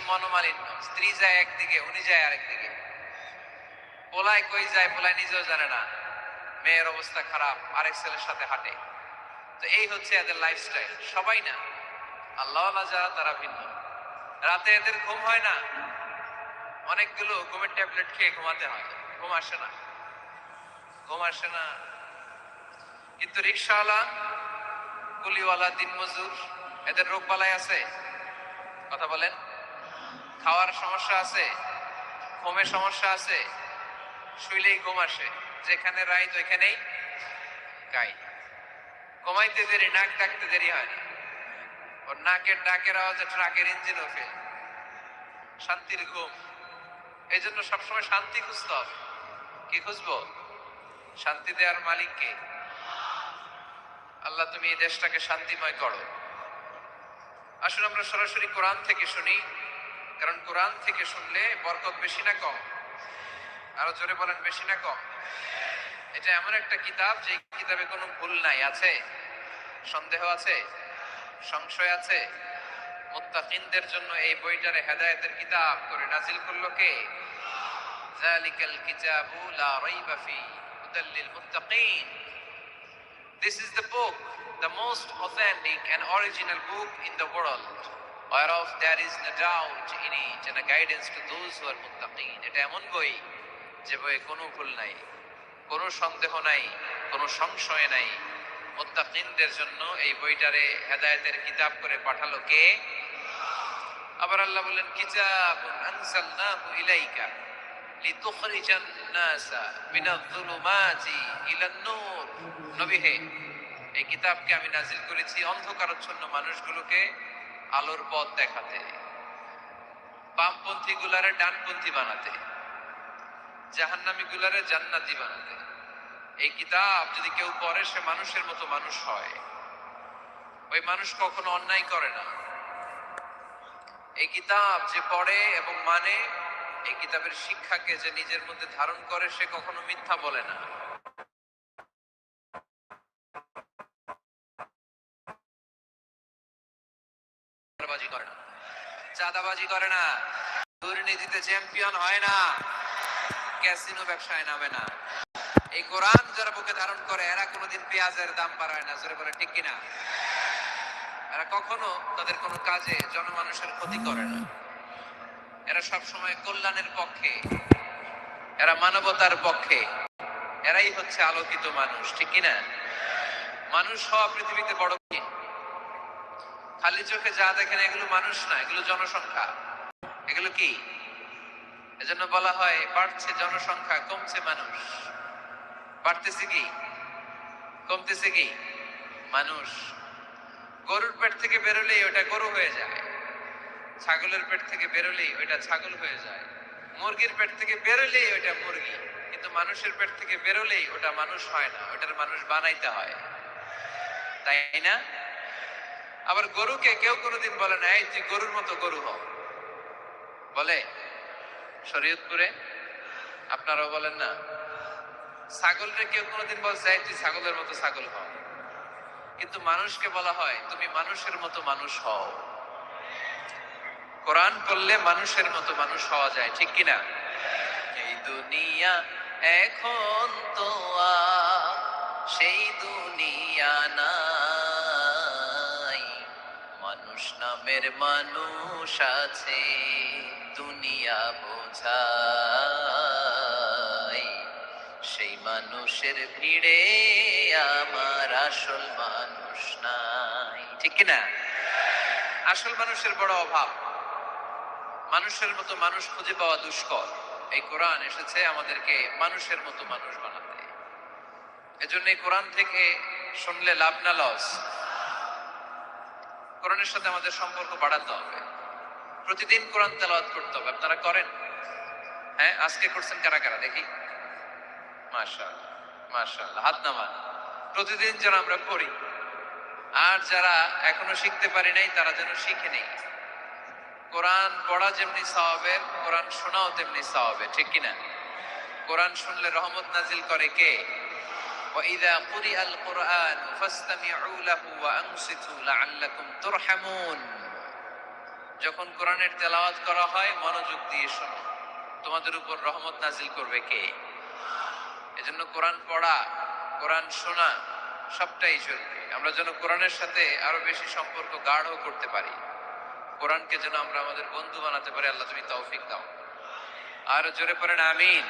মনোমালিন্য। স্ত্রী যায় একদিকে, উনি যায় আরেকদিকে। পোলায় কই যায় পোলায় নিজেও জানে না। মেয়ের অবস্থা খারাপ, আরেক ছেলের সাথে হাঁটে। তো এই হচ্ছে এদের লাইফস্টাইল সবাই না, আল্লাহ যারা, তারা ভিন্ন। রাতে এদের ঘুম হয় না। অনেকগুলো ঘুমের ট্যাবলেট খেয়ে ঘুমাতে হয়। ঘুম আসে না। ঘুম আসে না। কিন্তু রিক্সাওয়ালা কুলিওয়ালা, দিনমজুর, এদের রোগ বালাই আছে? কথা বলেন। খাওয়ার সমস্যা আছে, ঘুমের সমস্যা আছে, শুইলেই ঘুম আসে, যেখানে রাইত ওইখানেই গাই। ঘুমাইতে দেরি, নাক ডাকতে দেরি হয়। ওর নাকের ডাকের আওয়াজে ট্রাকের ইঞ্জিনও ফেল শান্তির ঘুম। এই জন্য সবসময় শান্তি খুঁজতে হবে। কি খুঁজবো? শান্তি দেওয়ার মালিককে আল্লাহ, তুমি এই দেশটাকে শান্তিময় করো। আসুন আমরা সরাসরি কোরআন থেকে শুনি। কারণ কোরআন থেকে শুনলে বরকত বেশি না কম? আরও জোরে বলেন বেশি না কম? এটা এমন একটা কিতাব যে কিতাবে কোনো ভুল নাই আছে? সন্দেহ আছে? সংশয় আছে? মুত্তাকিনদের জন্য এই বইটারে হেদায়েতের কিতাব করে নাজিল করল কে? জালিকাল কিতাবু লা রাইবা ফি হুদাল মুত্তাকিন। This is the book, the most authentic and original book in the world, whereof there is no doubt in it, and a guidance to those who are muttaqin. এটা এমন বই যে বইয়ে কোনো ভুল নাই, কোনো সন্দেহ নাই, কোনো সংশয় নাই। মুত্তাকিনদের জন্য এই বইটারে হেদায়েতের কিতাব করে পাঠালো কে? আবার আল্লাহ বলেন কিতাবুন আনজালনাহু ইলাইকা লিতুখরিজান নাসা মিনাজ-যুলুমাতি ইলান-নূর। নবী হে, এই কিতাবকে আমি নাজিল করেছি অন্ধকারচ্ছন্ন মানুষগুলোকে আলোর পথ দেখাতে বামপন্থী গুলারে ডানপন্থী বানাতে জাহান্নামী গুলারে জান্নাতি বানাতে। এই কিতাব যদি কেউ পড়ে, সে মানুষের মতো মানুষ হয়। ওই মানুষ কখনো অন্যায় করে না। এই কিতাব যে পড়ে এবং মানে এই কিতাবের শিক্ষাকে যে নিজের মধ্যে ধারণ করে, সে কখনো মিথ্যা বলে না চাঁদাবাজি করে না চাঁদাবাজি করে না। দুর্নীতিতে চ্যাম্পিয়ন হয় না। ক্যাসিনো ব্যবসায় নামে না। এই কোরআন যারা বুকে ধারণ করে, এরা কোনোদিন পেঁয়াজের দাম বাড়ায় না। জোরে বলে, ঠিক কিনা এরা কখনো তাদের কোনো কাজে জনমানুষের ক্ষতি করে না। এরা সব সময় কল্যাণের পক্ষে। এরা মানবতার পক্ষে। এরাই হচ্ছে আলোকিত মানুষ, ঠিক কিনা মানুষ হওয়া পৃথিবীতে বড় খালি চোখে যা দেখেন, এগুলো মানুষ না, এগুলো জনসংখ্যা। এগুলো কি? এজন্য বলা হয়, বাড়ছে জনসংখ্যা, কমছে মানুষ। বাড়তেছে কি? কমতেছে কি? মানুষ। গরুর পেট থেকে বেরোলেই ওটা গরু হয়ে যায়। ছাগলের পেট থেকে বেরোলেই ওইটা ছাগল হয়ে যায়। মুরগির পেট থেকে বেরোলেই ওইটা মুরগি। কিন্তু মানুষের পেট থেকে বেরোলেই ওটা মানুষ হয় না, ওটার মানুষ বানাইতে হয়। তাই না? আবার গরুকে কেউ কোনোদিন বলে না, এই তুই গরুর মতো গরু হ। বলে শরীয়তপুরে? আপনারাও বলেন না। ছাগলরে কেউ কোনোদিন বলছে, এই তুই ছাগলের মতো ছাগল হ। কিন্তু মানুষকে বলা হয়, তুমি মানুষের মতো মানুষ হও। কোরআন পড়লে মানুষের মতো মানুষ হওয়া যায়, ঠিক কিনা এই দুনিয়া এখন তো সেই দুনিয়া মানুষ নামের মানুষ আছে, দুনিয়া বোঝাই সেই মানুষের ভিড়ে আমার আসল মানুষ নাই। ঠিক না আসল মানুষের বড় অভাব। মানুষের মতো মানুষ খুঁজে পাওয়া দুষ্কর। এই কোরআন এসেছে আমাদেরকে মানুষের মতো মানুষ বানাতে। এজন্য কোরআন থেকে শুনলে লাভ না, লস। কোরআনের সাথে আমাদের সম্পর্ক বাড়াতে হবে। প্রতিদিন কোরআন তেলাওয়াত করতে হবে। আপনারা করেন? হ্যাঁ আজকে করছেন কারা কারা? দেখি। মাশাআল্লাহ মাশাআল্লাহ, হাত নামান। প্রতিদিন যেন আমরা পড়ি আর যারা এখনও শিখতে পারি নাই, তারা যেন শিখে নেই। কোরআন পড়া যেমনি সওয়াবের কোরআন শোনাও তেমনি সওয়াবে ঠিক কিনা? কোরআন শুনলে রহমত নাজিল করে কে? وإذا قرئ القرآن فاستمعوا له وأنصتوا لعلكم ترحمون যখন কোরআনের তেলাওয়াত করা হয় মনোযোগ দিয়ে শোনো তোমাদের উপর রহমত নাজিল করবে কে এজন্য কোরআন পড়া কোরআন শোনা সবটাই জরুরি আমরা যেন কোরআনের সাথে আরো বেশি সম্পর্ক গাঢ় করতে পারি কোরআনকে যেন আমরা আমাদের বন্ধু বানাতে পারি আল্লাহ তুমি তৌফিক দাও আর জোরে পড়েন আমিন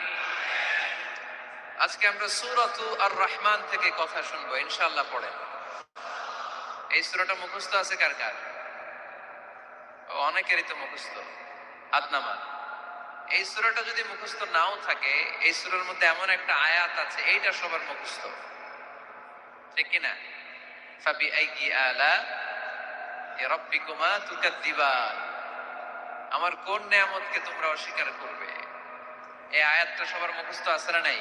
আজকে আমরা সুরতু আর রহমান থেকে কথা শুনব ইনশাল্লাহ পড়েন। এই সুরাটা মুখস্থ আছে কার কার? অনেকেরই তো মুখস্থ। আদনামা এই সুরাটা যদি মুখস্থ নাও থাকে, এই সুরার মধ্যে এমন একটা আয়াত আছে, এইটা সবার মুখস্থ। ঠিক কিনা? ফাবি আইকি আলা রব্বিকুমা আমার কোন নিয়ামতকে তোমরা অস্বীকার করবে? এই আয়াতটা সবার মুখস্থ আছে না নাই?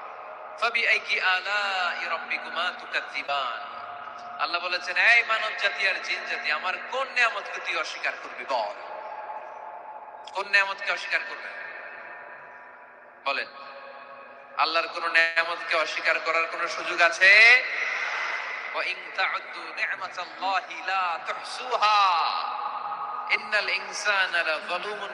আল্লাহ বলেছেন এই মানব জাতি আর জিন জাতি আমার কোন নিয়ামতকে তুই অস্বীকার করবি বল? কোন নিয়ামতকে অস্বীকার করবে? বলেন, আল্লাহর কোন নিয়ামতকে অস্বীকার করার কোন সুযোগ আছে? ইন্নাল ইনসানা লাযালুমুন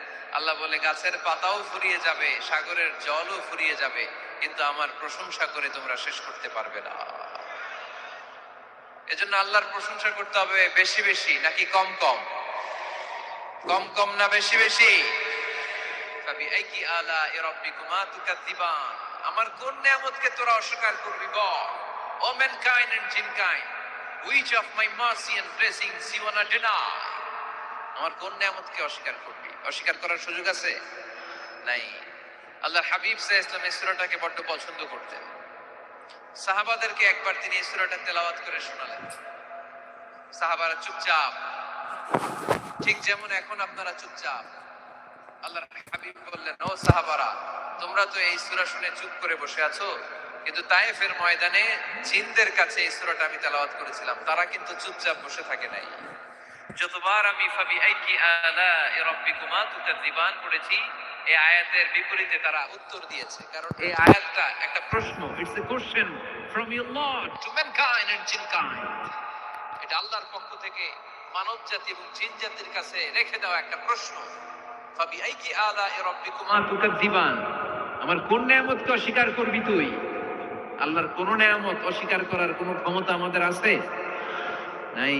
আল্লাহ বলে, গাছের পাতাও ফুরিয়ে যাবে, সাগরের জলও ফুরিয়ে যাবে, কিন্তু আমার প্রশংসা করে তোমরা শেষ করতে পারবে না। এজন্য আল্লাহর প্রশংসা করতে হবে বেশি বেশি, নাকি কম কম? কম কম না বেশি বেশি? আমার কোন নিয়ামতকে তোরা অস্বীকার করবি বল? O mankind and jinnkind and blessings you আমার কোন নিয়ামতকে অস্বীকার করবি? অস্বীকার করার সুযোগ আছে? নাই। আল্লাহর হাবিব সাল্লাল্লাহু ইসলাম বড্ড পছন্দ করতেন। সাহাবাদেরকে একবার তিনি এই তেলাওয়াত করে শোনালেন। সাহাবারা চুপচাপ। ঠিক যেমন এখন আপনারা চুপচাপ। আল্লাহর হাবিব বললেন, ও সাহাবারা, তোমরা তো এই সূরা শুনে চুপ করে বসে আছো। কিন্তু তায়েফের ময়দানে জিনদের কাছে এই সূরাটা আমি তেলাওয়াত করেছিলাম। তারা কিন্তু চুপচাপ বসে থাকে নাই। যতবার আমি ফাবি আইকি আলা রাব্বিকুমা তুকাদ্দিবান পড়েছি, এই আয়াতের বিপরীতে তারা উত্তর দিয়েছে। কারণ এই আয়াতটা একটা প্রশ্ন it's a question from your lord to mankind and jinnkind. এটা আল্লাহর পক্ষ থেকে মানব জাতি এবং জিন জাতির কাছে রেখে দেওয়া একটা প্রশ্ন। ফাবি আইকি আলা রাব্বিকুমা তুকাদ্দিবান আমার কোন নিয়ামতকে অস্বীকার করবি তুই? আল্লাহর কোন নিয়ামত অস্বীকার করার কোন ক্ষমতা আমাদের আছে? নাই।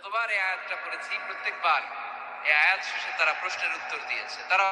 যতবার এই আয়াতটা পড়েছি প্রত্যেকবার। এই আয়াত শেষে তারা প্রশ্নের উত্তর দিয়েছে। তারা